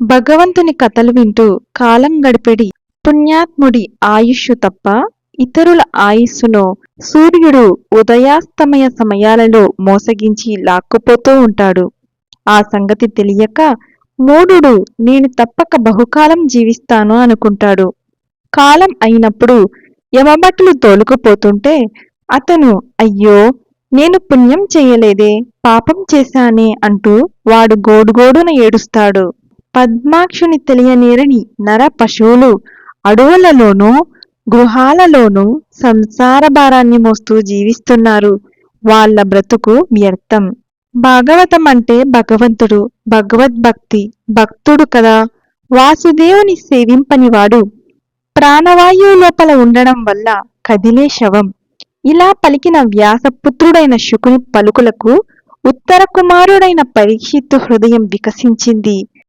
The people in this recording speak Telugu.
భగవంతుని కథలు వింటూ కాలం గడిపెడి. పుణ్యాత్ముడి ఆయుష్షు తప్ప ఇతరుల ఆయుస్సును సూర్యుడు ఉదయాస్తమయ సమయాలలో మోసగించి లాక్కుపోతూ ఉంటాడు. ఆ సంగతి తెలియక మూఢుడు నేను తప్పక బహుకాలం జీవిస్తాను అనుకుంటాడు. కాలం అయినప్పుడు యమబట్టలు తోలుకుపోతుంటే అతను అయ్యో నేను పుణ్యం చేయలేదే పాపం చేశానే అంటూ వాడు గోడుగోడున ఏడుస్తాడు. పద్మాక్షుని తెలియనేరని నర పశువులు అడవులలోనూ గృహాలలోనూ సంసార భారాన్ని మోస్తూ జీవిస్తున్నారు. వాళ్ళ బ్రతుకు వ్యర్థం. భాగవతం అంటే భగవంతుడు భగవద్భక్తి భక్తుడు కదా. వాసుదేవుని సేవింపనివాడు. ప్రాణవాయువు లోపల ఉండడం వల్ల కదిలే శవం. ఇలా పలికిన వ్యాసపుత్రుడైన శుకుని పలుకులకు ఉత్తర కుమారుడైన పరీక్షిత్తు హృదయం వికసించింది.